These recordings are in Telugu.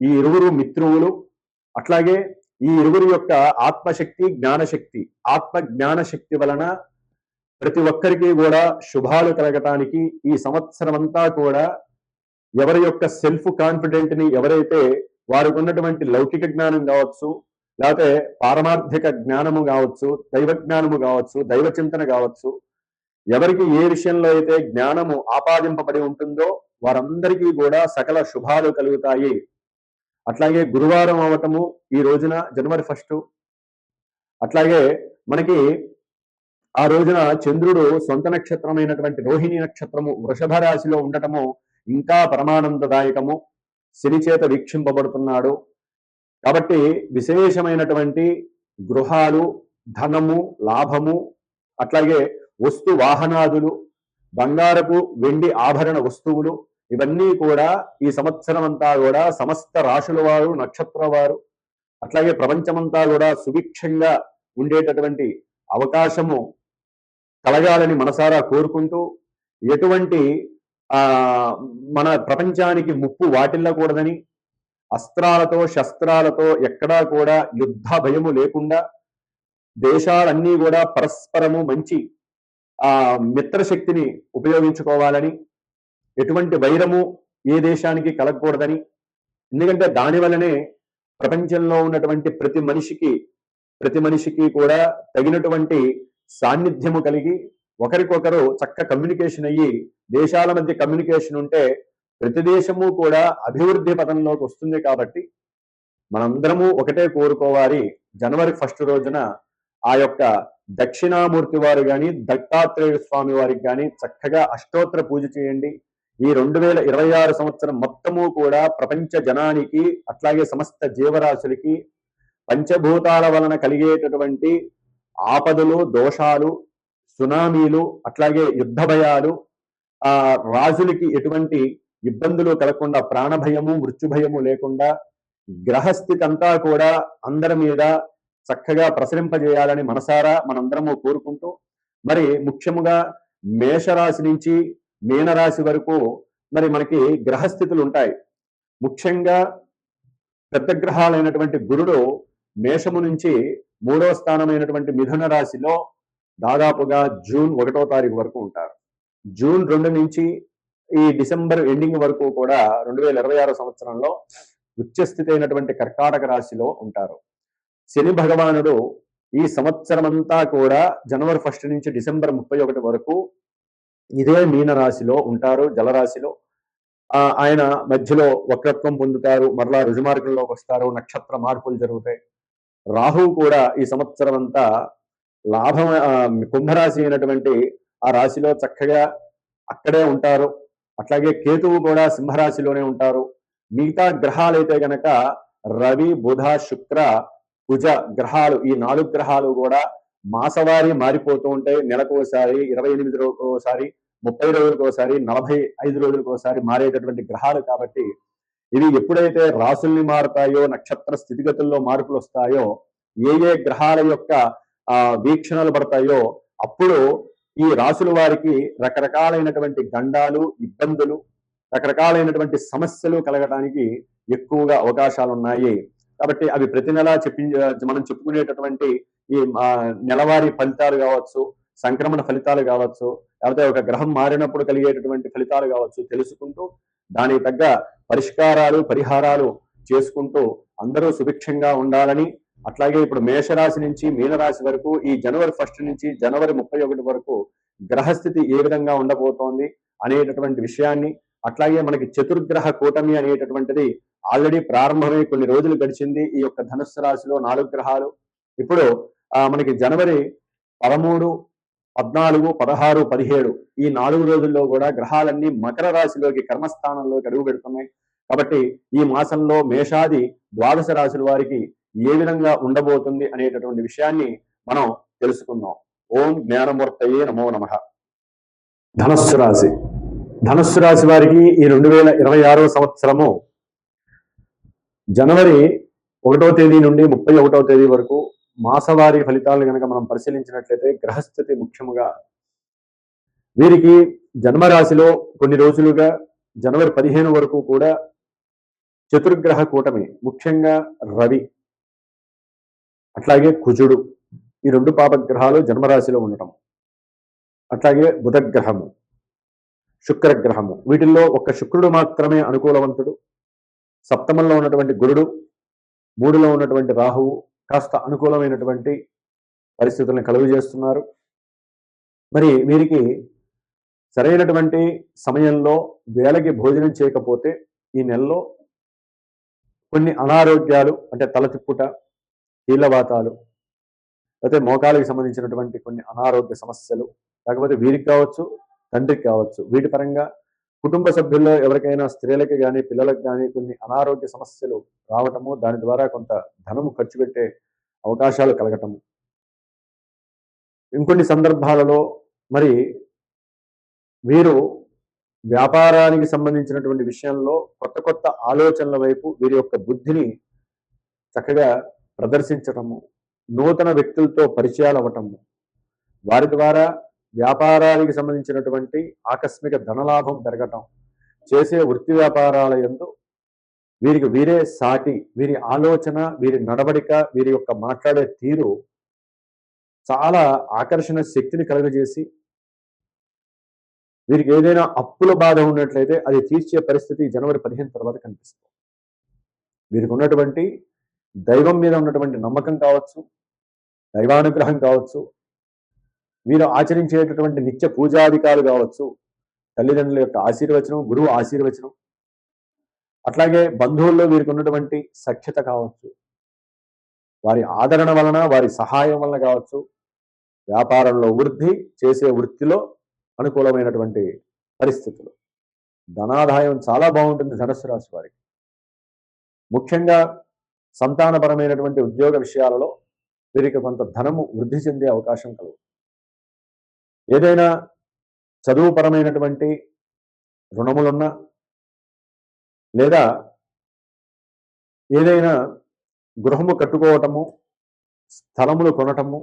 ఈ ఇరువురు మిత్రువులు అట్లాగే ఈ ఇరువురు యొక్క ఆత్మశక్తి జ్ఞానశక్తి. ఆత్మ జ్ఞానశక్తి వలన ప్రతి ఒక్కరికి కూడా శుభాలు కలగటానికి ఈ సంవత్సరం అంతా కూడా ఎవరి యొక్క సెల్ఫ్ కాన్ఫిడెంట్ని ఎవరైతే వారికి ఉన్నటువంటి లౌకిక జ్ఞానం కావచ్చు లేకపోతే పారమార్థిక జ్ఞానము కావచ్చు దైవ జ్ఞానము కావచ్చు దైవ చింతన కావచ్చు ఎవరికి ఏ విషయంలో అయితే జ్ఞానము ఆపాదింపబడి ఉంటుందో వారందరికీ కూడా సకల శుభాలు కలుగుతాయి. అట్లాగే గురువారం అవటము ఈ రోజున జనవరి ఫస్ట్ అట్లాగే మనకి ఆ రోజున చంద్రుడు సొంత నక్షత్రమైనటువంటి రోహిణి నక్షత్రము వృషభ రాశిలో ఉండటము ఇంకా పరమానందదాయకము శని చేత వీక్షింపబడుతున్నాడు. కాబట్టి విశేషమైనటువంటి గృహాలు ధనము లాభము అట్లాగే వస్తు వాహనాదులు బంగారపు వెండి ఆభరణ వస్తువులు ఇవన్నీ కూడా ఈ సంవత్సరం అంతా కూడా సమస్త రాశుల వారు నక్షత్ర వారు అట్లాగే ప్రపంచమంతా కూడా సుభిక్షంగా ఉండేటటువంటి అవకాశము కలగాలని మనసారా కోరుకుంటూ ఎటువంటి ఆ మన ప్రపంచానికి ముప్పు వాటిల్లకూడదని అస్త్రాలతో శస్త్రాలతో ఎక్కడా కూడా యుద్ధ భయము లేకుండా దేశాలన్నీ కూడా పరస్పరము మంచి ఆ మిత్రశక్తిని ఉపయోగించుకోవాలని ఎటువంటి వైరము ఏ దేశానికి కలగకూడదని. ఎందుకంటే దాని వల్లనే ప్రపంచంలో ఉన్నటువంటి ప్రతి మనిషికి ప్రతి మనిషికి కూడా తగినటువంటి సాన్నిధ్యము కలిగి ఒకరికొకరు చక్క కమ్యూనికేషన్ అయ్యి దేశాల మధ్య కమ్యూనికేషన్ ఉంటే ప్రతి దేశము కూడా అభివృద్ధి పథంలోకి వస్తుంది కాబట్టి మనందరము ఒకటే కోరుకోవాలి. జనవరి ఫస్ట్ రోజున ఆ యొక్క దక్షిణామూర్తి వారు కానీ దత్తాత్రేయ స్వామి వారికి కానీ చక్కగా అష్టోత్తర పూజ చేయండి. ఈ రెండు వేల ఇరవై ఆరు సంవత్సరం మొత్తము కూడా ప్రపంచ జనానికి అట్లాగే సమస్త జీవరాశులకి పంచభూతాల వలన కలిగేటటువంటి ఆపదలు దోషాలు సునామీలు అట్లాగే యుద్ధ భయాలు ఆ రాజులకి ఎటువంటి ఇబ్బందులు కలగకుండా ప్రాణభయము మృత్యుభయము లేకుండా గ్రహస్థితంతా కూడా అందరి మీద చక్కగా ప్రసరింపజేయాలని మనసారా మనందరము కోరుకుంటూ మరి ముఖ్యముగా మేషరాశి నుంచి మీనరాశి వరకు మరి మనకి గ్రహస్థితులు ఉంటాయి. ముఖ్యంగా పెద్ద గ్రహాలైనటువంటి గురుడు మేషము నుంచి మూడో స్థానమైనటువంటి మిథున రాశిలో దాదాపుగా జూన్ ఒకటో తారీఖు వరకు ఉంటారు. జూన్ రెండు నుంచి ఈ డిసెంబర్ ఎండింగ్ వరకు కూడా రెండు వేల ఇరవై ఆరో సంవత్సరంలో ఉచ్చస్థితి అయినటువంటి కర్కాటక రాశిలో ఉంటారు. శని భగవానుడు ఈ సంవత్సరం అంతా కూడా జనవరి ఫస్ట్ నుంచి డిసెంబర్ ముప్పై ఒకటి వరకు ఇదే మీన రాశిలో ఉంటారు జలరాశిలో. ఆ ఆయన మధ్యలో వక్రత్వం పొందుతారు మరలా రుజుమార్గంలోకి వస్తారు నక్షత్ర మార్పులు జరుగుతాయి. రాహువు కూడా ఈ సంవత్సరం అంతా లాభం కుంభరాశి అయినటువంటి ఆ రాశిలో చక్కగా అక్కడే ఉంటారు. అట్లాగే కేతువు కూడా సింహరాశిలోనే ఉంటారు. మిగతా గ్రహాలైతే గనక రవి బుధ శుక్ర కుజ గ్రహాలు ఈ నాలుగు గ్రహాలు కూడా మాసవారి మారిపోతూ ఉంటాయి. నెలకు ఒకసారి ఇరవై ఎనిమిది రోజులకు ఒకసారి ముప్పై రోజులకు ఒకసారి నలభై ఐదు రోజులకు ఒకసారి మారేటటువంటి గ్రహాలు కాబట్టి ఇవి ఎప్పుడైతే రాసుల్ని మారుతాయో నక్షత్ర స్థితిగతుల్లో మార్పులు వస్తాయో ఏ ఏ గ్రహాల యొక్క ఆ వీక్షణలు పడతాయో అప్పుడు ఈ రాసుల వారికి రకరకాలైనటువంటి గండాలు ఇబ్బందులు రకరకాలైనటువంటి సమస్యలు కలగడానికి ఎక్కువగా అవకాశాలు ఉన్నాయి కాబట్టి అవి ప్రతి నెలా చెప్పి మనం చెప్పుకునేటటువంటి ఈ నెలవారి నెలవారీ ఫలితాలు కావచ్చు సంక్రమణ ఫలితాలు కావచ్చు లేకపోతే ఒక గ్రహం మారినప్పుడు కలిగేటటువంటి ఫలితాలు కావచ్చు తెలుసుకుంటూ దానికి తగ్గ పరిష్కారాలు పరిహారాలు చేసుకుంటూ అందరూ సుభిక్షంగా ఉండాలని అట్లాగే ఇప్పుడు మేషరాశి నుంచి మీనరాశి వరకు ఈ జనవరి ఫస్ట్ నుంచి జనవరి ముప్పై ఒకటి వరకు గ్రహస్థితి ఏ విధంగా ఉండబోతోంది అనేటటువంటి విషయాన్ని అట్లాగే మనకి చతుర్గ్రహ కూటమి అనేటటువంటిది ఆల్రెడీ ప్రారంభమై కొన్ని రోజులు గడిచింది ఈ యొక్క ధనుస్సు రాశిలో నాలుగు గ్రహాలు. ఇప్పుడు మనకి జనవరి పదమూడు పద్నాలుగు పదహారు పదిహేడు ఈ నాలుగు రోజుల్లో కూడా గ్రహాలన్నీ మకర రాశిలోకి కర్మస్థానంలోకి అడుగు పెడుతున్నాయి. కాబట్టి ఈ మాసంలో మేషాది ద్వాదశ రాశుల వారికి ఏ విధంగా ఉండబోతుంది అనేటటువంటి విషయాన్ని మనం తెలుసుకుందాం. ఓం జ్ఞానమూర్తయే నమో నమ. ధనస్సు రాశి. ధనస్సు రాశి వారికి ఈ రెండు వేల ఇరవై ఆరో సంవత్సరము జనవరి ఒకటో తేదీ నుండి ముప్పై ఒకటో తేదీ వరకు మాసవారి ఫలితాలు కనుక మనం పరిశీలించినట్లయితే గ్రహస్థితి ముఖ్యముగా వీరికి జన్మరాశిలో కొన్ని రోజులుగా జనవరి పదిహేను వరకు కూడా చతుర్గ్రహ కూటమి ముఖ్యంగా రవి అట్లాగే కుజుడు ఈ రెండు పాపగ్రహాలు జన్మరాశిలో ఉండటం. అట్లాగే బుధగ్రహము శుక్రగ్రహము వీటిల్లో ఒక్క శుక్రుడు మాత్రమే అనుకూలవంతుడు. సప్తమంలో ఉన్నటువంటి గురుడు మూడులో ఉన్నటువంటి రాహువు కాస్త అనుకూలమైనటువంటి పరిస్థితులను కలుగు చేస్తున్నారు మరి వీరికి సరైనటువంటి సమయంలో వేళకి భోజనం చేయకపోతే ఈ నెలలో కొన్ని అనారోగ్యాలు అంటే తలతిప్పుట కీళ్ళవాతాలు లేకపోతే మోకాలకు సంబంధించినటువంటి కొన్ని అనారోగ్య సమస్యలు లేకపోతే వీరికి కావచ్చు తండ్రికి కావచ్చు వీటి పరంగా కుటుంబ సభ్యుల్లో ఎవరికైనా స్త్రీలకి కానీ పిల్లలకు కానీ కొన్ని అనారోగ్య సమస్యలు రావటము దాని ద్వారా కొంత ధనము ఖర్చు పెట్టే అవకాశాలు కలగటము. ఇంకొన్ని సందర్భాలలో మరి వీరు వ్యాపారానికి సంబంధించినటువంటి విషయంలో కొత్త కొత్త ఆలోచనల వైపు వీరి యొక్క బుద్ధిని చక్కగా ప్రదర్శించటము నూతన వ్యక్తులతో పరిచయాలు అవ్వటము వారి ద్వారా వ్యాపారానికి సంబంధించినటువంటి ఆకస్మిక ధనలాభం పెరగటం చేసే వృత్తి వ్యాపారాల యందు వీరికి వీరే సాటి వీరి ఆలోచన వీరి నడవడిక వీరి యొక్క మాట్లాడే తీరు చాలా ఆకర్షణ శక్తిని కలుగజేసి వీరికి ఏదైనా అప్పుల బాధ ఉన్నట్లయితే అది తీర్చే పరిస్థితి జనవరి పదిహేను తర్వాత కనిపిస్తుంది. వీరికి ఉన్నటువంటి దైవం మీద ఉన్నటువంటి నమ్మకం కావచ్చు దైవానుగ్రహం కావచ్చు వీరు ఆచరించేటటువంటి నిత్య పూజాధికాలు కావచ్చు తల్లిదండ్రుల యొక్క ఆశీర్వచనం గురువు ఆశీర్వచనం అట్లాగే బంధువుల్లో వీరికి ఉన్నటువంటి సఖ్యత కావచ్చు వారి ఆదరణ వలన వారి సహాయం వలన కావచ్చు వ్యాపారంలో వృద్ధి చేసే వృత్తిలో అనుకూలమైనటువంటి పరిస్థితులు. ధనాదాయం చాలా బాగుంటుంది ధనస్సు రాశి వారికి. ముఖ్యంగా సంతానపరమైనటువంటి ఉద్యోగ విషయాలలో వీరికి కొంత ధనము వృద్ధి చెందే అవకాశం కలుగుతుంది. ఏదైనా చదువుపరమైనటువంటి రుణములున్నా లేదా ఏదైనా గృహము కట్టుకోవటము స్థలములు కొనటము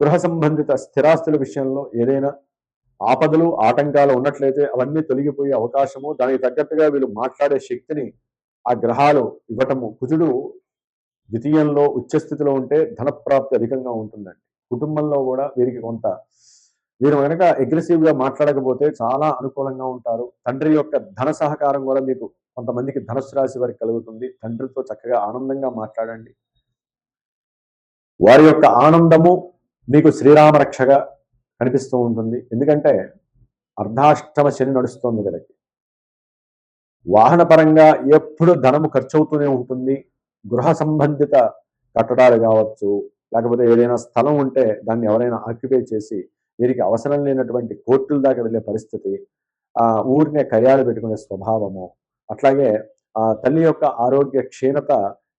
గృహ సంబంధిత స్థిరాస్తుల విషయంలో ఏదైనా ఆపదలు ఆటంకాలు ఉన్నట్లయితే అవన్నీ తొలగిపోయే అవకాశము దానికి తగ్గట్టుగా వీళ్ళు మాట్లాడే శక్తిని ఆ గ్రహాలు ఇవ్వటము. కుజుడు ద్వితీయంలో ఉచ్చస్థితిలో ఉంటే ధనప్రాప్తి అధికంగా ఉంటుందండి. కుటుంబంలో కూడా వీరికి కొంత వీరు కనుక అగ్రెసివ్గా మాట్లాడకపోతే చాలా అనుకూలంగా ఉంటారు. తండ్రి యొక్క ధన సహకారం కూడా మీకు కొంతమందికి ధనుసు రాశి వారికి కలుగుతుంది. తండ్రితో చక్కగా ఆనందంగా మాట్లాడండి. వారి యొక్క ఆనందము మీకు శ్రీరామ రక్షగా కనిపిస్తూ ఉంటుంది. ఎందుకంటే అర్ధాష్టమ శని నడుస్తుంది వీళ్ళకి. వాహన పరంగా ఎప్పుడు ధనము ఖర్చు అవుతూనే ఉంటుంది. గృహ సంబంధిత కట్టడాలు కావచ్చు లేకపోతే ఏదైనా స్థలం ఉంటే దాన్ని ఎవరైనా ఆక్యుపై చేసి వీరికి అవసరం లేనటువంటి కోర్టుల దాకా వెళ్ళే పరిస్థితి ఆ ఊరినే కర్యాలు పెట్టుకునే స్వభావము అట్లాగే ఆ తల్లి యొక్క ఆరోగ్య క్షీణత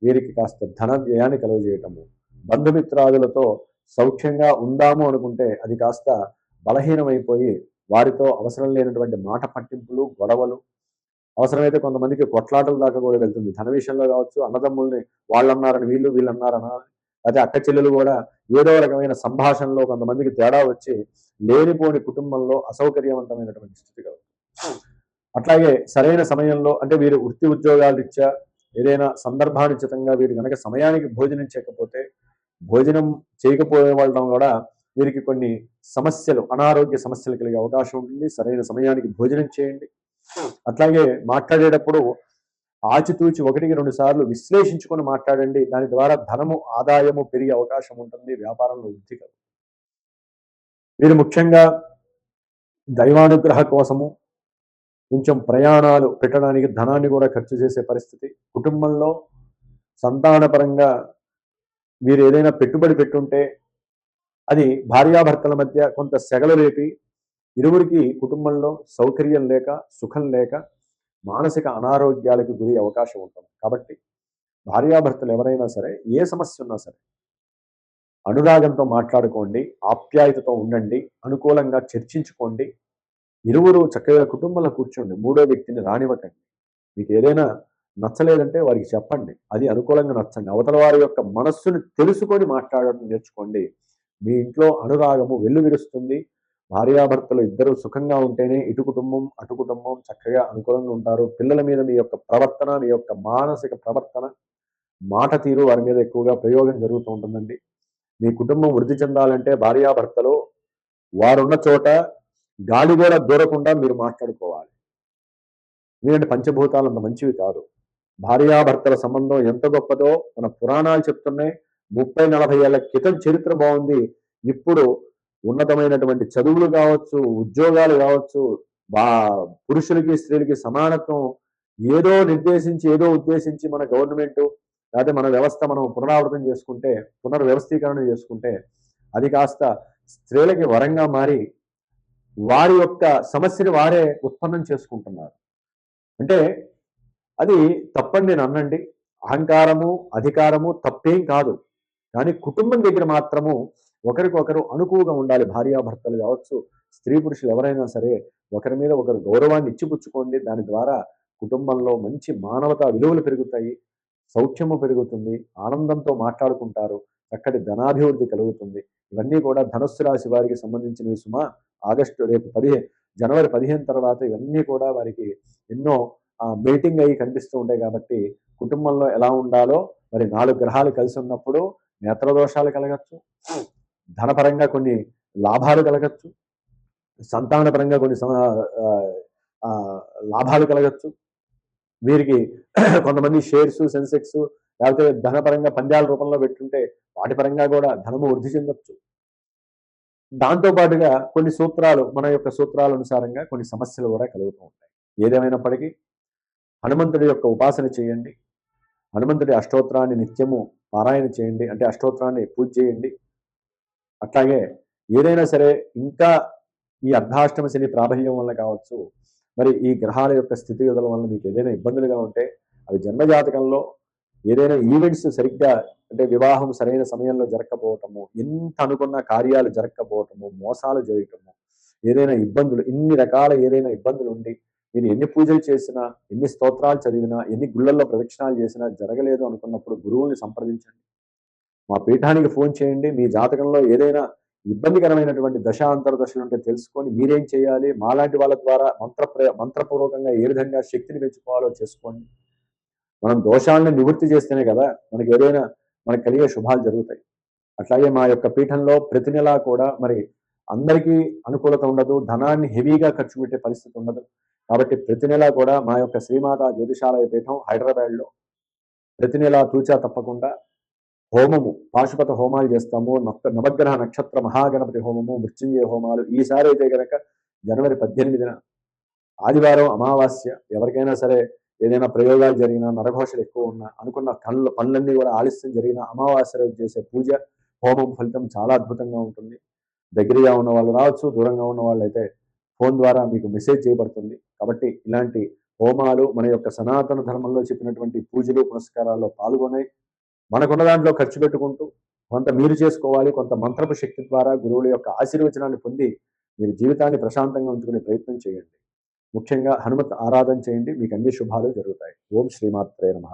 వీరికి కాస్త ధన వ్యయాన్ని కలుగజేయటము. బంధుమిత్రాదులతో సౌఖ్యంగా ఉందాము అనుకుంటే అది కాస్త బలహీనమైపోయి వారితో అవసరం లేనటువంటి మాట పట్టింపులు గొడవలు అవసరమైతే కొంతమందికి కొట్లాటల దాకా కూడా వెళ్తుంది. ధన విషయంలో కావచ్చు అన్నదమ్ముల్ని వాళ్ళన్నారని వీళ్ళు వీళ్ళు అదే అక్క చెల్లెలు కూడా ఏదో రకమైన సంభాషణలో కొంతమందికి తేడా వచ్చి లేనిపోని కుటుంబంలో అసౌకర్యవంతమైనటువంటి స్థితి కలుగుతుంది. అట్లాగే సరైన సమయంలో అంటే వీరు వృత్తి ఉద్యోగాలు రీత్యా ఏదైనా సందర్భానుచితంగా వీరు కనుక సమయానికి భోజనం చేయకపోతే భోజనం చేయకపోయే వాళ్ళం కూడా వీరికి కొన్ని సమస్యలు అనారోగ్య సమస్యలు కలిగే అవకాశం ఉంటుంది. సరైన సమయానికి భోజనం చేయండి. అట్లాగే మాట్లాడేటప్పుడు ఆచితూచి ఒకటికి రెండు సార్లు విశ్లేషించుకొని మాట్లాడండి. దాని ద్వారా ధనము ఆదాయము పెరిగే అవకాశం ఉంటుంది. వ్యాపారంలో వృద్ధి కలుగు. మీరు ముఖ్యంగా దైవానుగ్రహ కోసము కొంచెం ప్రయాణాలు పెట్టడానికి ధనాన్ని కూడా ఖర్చు చేసే పరిస్థితి. కుటుంబంలో సంతానపరంగా మీరు ఏదైనా పెట్టుబడి పెట్టుంటే అది భార్యాభర్తల మధ్య కొంత సెగలు రేపి ఇరువురికి కుటుంబంలో సౌకర్యం లేక సుఖం లేక మానసిక అనారోగ్యాలకు గురి అవకాశం ఉంటుంది. కాబట్టి భార్యాభర్తలు ఎవరైనా సరే ఏ సమస్య ఉన్నా సరే అనురాగంతో మాట్లాడుకోండి ఆప్యాయతతో ఉండండి అనుకూలంగా చర్చించుకోండి ఇరువురు చక్కగా కుటుంబంలో కూర్చోండి మూడో వ్యక్తిని రానివ్వకండి. మీకు ఏదైనా నచ్చలేదంటే వారికి చెప్పండి. అది అనుకూలంగా నచ్చండి. అవతల వారి యొక్క మనస్సును తెలుసుకొని మాట్లాడడం నేర్చుకోండి. మీ ఇంట్లో అనురాగము వెల్లువిరుస్తుంది. భార్యాభర్తలు ఇద్దరు సుఖంగా ఉంటేనే ఇటు కుటుంబం అటు కుటుంబం చక్కగా అనుకూలంగా ఉంటారు. పిల్లల మీద మీ యొక్క ప్రవర్తన మీ యొక్క మానసిక ప్రవర్తన మాట తీరు వారి మీద ఎక్కువగా ప్రయోగం జరుగుతూ ఉంటుందండి. మీ కుటుంబం వృద్ధి చెందాలంటే భార్యాభర్తలు వారున్న చోట గాలి కూడా దూరకుండా మీరు మాట్లాడుకోవాలి. ఎందుకంటే పంచభూతాలు అంత మంచివి కాదు. భార్యాభర్తల సంబంధం ఎంత గొప్పదో మన పురాణాలు చెప్తున్నాయి. ముప్పై నలభై ఏళ్ళ క్రితం చరిత్ర బాగుంది. ఇప్పుడు ఉన్నతమైనటువంటి చదువులు కావచ్చు ఉద్యోగాలు కావచ్చు బా పురుషులకి స్త్రీలకి సమానత్వం ఏదో నిర్దేశించి ఏదో ఉద్దేశించి మన గవర్నమెంట్ లేకపోతే మన వ్యవస్థ మనం పునరావృతం చేసుకుంటే పునర్వ్యవస్థీకరణ చేసుకుంటే అది కాస్త స్త్రీలకి వరంగా మారి వారి యొక్క సమస్యని వారే ఉత్పన్నం చేసుకుంటున్నారు. అంటే అది తప్పని నేను అన్నండి అహంకారము అధికారము తప్పేం కాదు. కానీ కుటుంబం దగ్గర మాత్రము ఒకరికొకరు అనుకువగా ఉండాలి. భార్యాభర్తలు కావచ్చు స్త్రీ పురుషులు ఎవరైనా సరే ఒకరి మీద ఒకరు గౌరవాన్ని ఇచ్చిపుచ్చుకోండి. దాని ద్వారా కుటుంబంలో మంచి మానవతా విలువలు పెరుగుతాయి సౌఖ్యము పెరుగుతుంది ఆనందంతో మాట్లాడుకుంటారు చక్కటి ధనాభివృద్ధి కలుగుతుంది. ఇవన్నీ కూడా ధనుస్సు రాశి వారికి సంబంధించినవి సుమా. ఆగస్టు రేపు పదిహేను జనవరి పదిహేను తర్వాత ఇవన్నీ కూడా వారికి ఎన్నో మీటింగ్ అయ్యి కనిపిస్తూ ఉంటాయి కాబట్టి కుటుంబంలో ఎలా ఉండాలో మరి నాలుగు గ్రహాలు కలిసి ఉన్నప్పుడు నేత్రదోషాలు కలగచ్చు. ధనపరంగా కొన్ని లాభాలు కలగచ్చు సంతానపరంగా కొన్ని లాభాలు కలగచ్చు. వీరికి కొంతమంది షేర్స్ సెన్సెక్స్ లేకపోతే ధనపరంగా పంద్యాల రూపంలో పెట్టుంటే వాటి పరంగా కూడా ధనము వృద్ధి చెందొచ్చు. దాంతో పాటుగా కొన్ని సూత్రాలు మన యొక్క సూత్రాల అనుసారంగా కొన్ని సమస్యలు కూడా కలుగుతూ ఉంటాయి. ఏదేమైనప్పటికీ హనుమంతుడి యొక్క ఉపాసన చేయండి. హనుమంతుడి అష్టోత్రాన్ని నిత్యము పారాయణ చేయండి. అంటే అష్టోత్రాన్ని పూజ చేయండి. అట్లాగే ఏదైనా సరే ఇంకా ఈ అర్ధాష్టమ శని ప్రాబల్యం వల్ల కావచ్చు మరి ఈ గ్రహాల యొక్క స్థితిగతుల వల్ల మీకు ఏదైనా ఇబ్బందులుగా ఉంటే అవి జన్మజాతకంలో ఏదైనా ఈవెంట్స్ సరిగ్గా అంటే వివాహం సరైన సమయంలో జరగకపోవటము ఎంత అనుకున్న కార్యాలు జరగకపోవటము మోసాలు జరగటము ఏదైనా ఇబ్బందులు ఇన్ని రకాల ఏదైనా ఇబ్బందులు ఉండి మీరు ఎన్ని పూజలు చేసినా ఎన్ని స్తోత్రాలు చదివినా ఎన్ని గుళ్ళల్లో ప్రదక్షిణాలు చేసినా జరగలేదు అనుకున్నప్పుడు గురువుల్ని సంప్రదించండి. మా పీఠానికి ఫోన్ చేయండి. మీ జాతకంలో ఏదైనా ఇబ్బందికరమైనటువంటి దశ అంతర్దశలు ఉంటే తెలుసుకొని మీరేం చేయాలి? మాలాంటి వాళ్ళ ద్వారా మంత్ర మంత్రపూర్వకంగా ఏ విధంగా శక్తిని పెంచుకోవాలో చేసుకోండి. మనం దోషాలను నివృత్తి చేస్తేనే కదా మనకి ఏదైనా మనకు కలిగే శుభాలు జరుగుతాయి. అట్లాగే మా యొక్క పీఠంలో ప్రతి నెలా కూడా మరి అందరికీ అనుకూలత ఉండదు. ధనాన్ని హెవీగా ఖర్చు పెట్టే పరిస్థితి ఉండదు. కాబట్టి ప్రతి నెలా కూడా మా యొక్క శ్రీమాత జ్యోతిషాలయ పీఠం హైదరాబాద్లో ప్రతి నెలా తూచా తప్పకుండా హోమము పాశుపత హోమాలు చేస్తాము నవగ్రహ నక్షత్ర మహాగణపతి హోమము మృత్యుంజయ హోమాలు ఈసారి అయితే కనుక జనవరి పద్దెనిమిదిన ఆదివారం అమావాస్య ఎవరికైనా సరే ఏదైనా ప్రయోగాలు జరిగినా నరఘోషలు ఎక్కువ ఉన్నా అనుకున్న కళ్ళు పనులన్నీ కూడా ఆలస్యం జరిగిన అమావాస్య రోజు చేసే పూజ హోమం ఫలితం చాలా అద్భుతంగా ఉంటుంది. దగ్గరగా ఉన్న వాళ్ళు రావచ్చు దూరంగా ఉన్న వాళ్ళు అయితే ఫోన్ ద్వారా మీకు మెసేజ్ చేయబడుతుంది. కాబట్టి ఇలాంటి హోమాలు మన యొక్క సనాతన ధర్మంలో చెప్పినటువంటి పూజలు పునస్కారాల్లో పాల్గొనే మనకున్న దాంట్లో ఖర్చు పెట్టుకుంటూ కొంత మీరు చేసుకోవాలి కొంత మంత్రపు శక్తి ద్వారా గురువుల యొక్క ఆశీర్వచనాన్ని పొంది మీరు జీవితాన్ని ప్రశాంతంగా ఉంచుకునే ప్రయత్నం చేయండి. ముఖ్యంగా హనుమత్ ఆరాధన చేయండి. మీకు అన్ని శుభాలు జరుగుతాయి. ఓం శ్రీమాత్రే నమః.